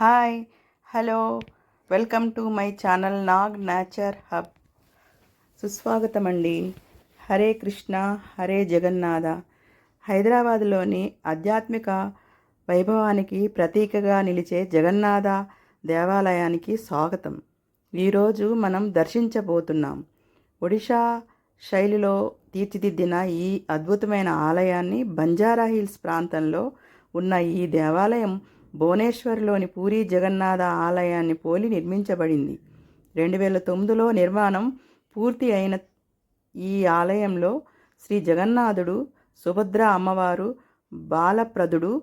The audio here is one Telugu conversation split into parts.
Hi hello welcome to my channel Nag nature hub. సుస్వాగతం అండి హరే కృష్ణ హరే జగన్నాథ. హైదరాబాద్లోని ఆధ్యాత్మిక వైభవానికి ప్రతీకగా నిలిచే జగన్నాథ దేవాలయానికి స్వాగతం. ఈరోజు మనం దర్శించబోతున్నాం. ఒడిషా శైలిలో తీర్చిదిద్దిన ఈ అద్భుతమైన ఆలయాన్ని బంజారా హిల్స్ ప్రాంతంలో ఉన్న ఈ దేవాలయం భువనేశ్వర్లోని పూరి జగన్నాథ ఆలయాన్ని పోలి నిర్మించబడింది. రెండు వేల తొమ్మిదిలో నిర్మాణం పూర్తి అయిన ఈ ఆలయంలో శ్రీ జగన్నాథుడు సుభద్ర అమ్మవారు బాలప్రదుడు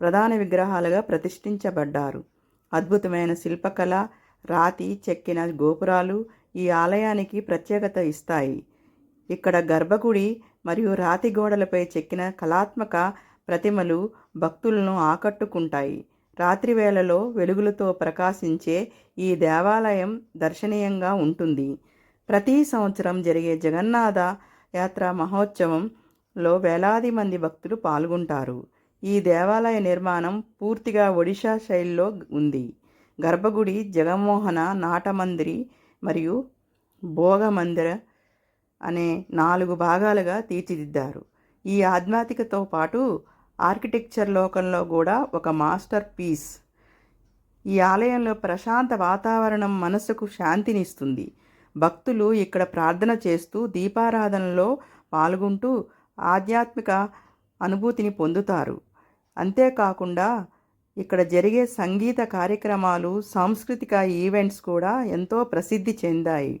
ప్రధాన విగ్రహాలుగా ప్రతిష్ఠించబడ్డారు. అద్భుతమైన శిల్పకళ రాతి చెక్కిన గోపురాలు ఈ ఆలయానికి ప్రత్యేకత ఇస్తాయి. ఇక్కడ గర్భగుడి మరియు రాతి గోడలపై చెక్కిన కళాత్మక ప్రతిమలు భక్తులను ఆకట్టుకుంటాయి. రాత్రి వేళలో వెలుగులతో ప్రకాశించే ఈ దేవాలయం దర్శనీయంగా ఉంటుంది. ప్రతి సంవత్సరం జరిగే జగన్నాథ యాత్ర మహోత్సవంలో వేలాది మంది భక్తులు పాల్గొంటారు. ఈ దేవాలయ నిర్మాణం పూర్తిగా ఒడిషా శైలిలో ఉంది. గర్భగుడి జగన్మోహన నాటమందిరి మరియు భోగమందిర అనే నాలుగు భాగాలుగా తీర్చిదిద్దారు. ఈ ఆధ్యాత్మికతో పాటు ఆర్కిటెక్చర్ లోకంలో కూడా ఒక మాస్టర్ పీస్. ఈ ఆలయంలో ప్రశాంత వాతావరణం మనసుకు శాంతినిస్తుంది. భక్తులు ఇక్కడ ప్రార్థన చేస్తూ దీపారాధనలో పాల్గొంటూ ఆధ్యాత్మిక అనుభూతిని పొందుతారు. అంతేకాకుండా ఇక్కడ జరిగే సంగీత కార్యక్రమాలు సాంస్కృతిక ఈవెంట్స్ కూడా ఎంతో ప్రసిద్ధి చెందాయి.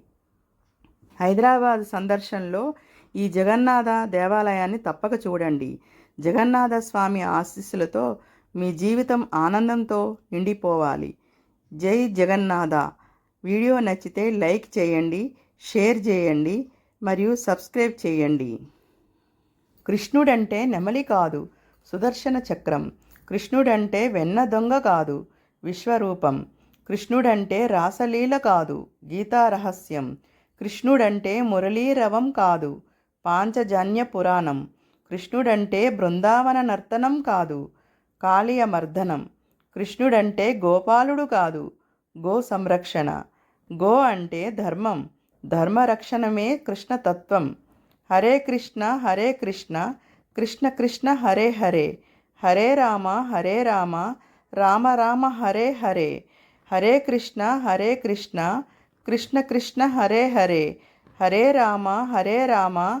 హైదరాబాద్ సందర్శనలో ఈ జగన్నాథ దేవాలయాన్ని తప్పక చూడండి. జగన్నాథ స్వామి ఆశీస్సులతో మీ జీవితం ఆనందంతో నిండిపోవాలి. జై జగన్నాథ. వీడియో నచ్చితే లైక్ చేయండి షేర్ చేయండి మరియు సబ్స్క్రైబ్ చేయండి. కృష్ణుడంటే నెమలి కాదు సుదర్శన చక్రం. కృష్ణుడంటే వెన్న దొంగ కాదు విశ్వరూపం. కృష్ణుడంటే రాసలీల కాదు గీతా రహస్యం. కృష్ణుడంటే మురళీరవం కాదు పాంచజన్య పురాణం. కృష్ణుడంటే బృందావన నర్తనం కాదు కాళీయ మర్దనం కృష్ణుడంటే గోపాలుడు కాదు గో సంరక్షణ గో అంటే ధర్మం ధర్మరక్షణమే కృష్ణతత్వం. హరే కృష్ణ హరే కృష్ణ కృష్ణ కృష్ణ హరే హరే. హరే రామ హరే రామ రామ రామ హరే హరే. హరే కృష్ణ హరే కృష్ణ కృష్ణ కృష్ణ హరే హరే. హరే రామ హరే రామ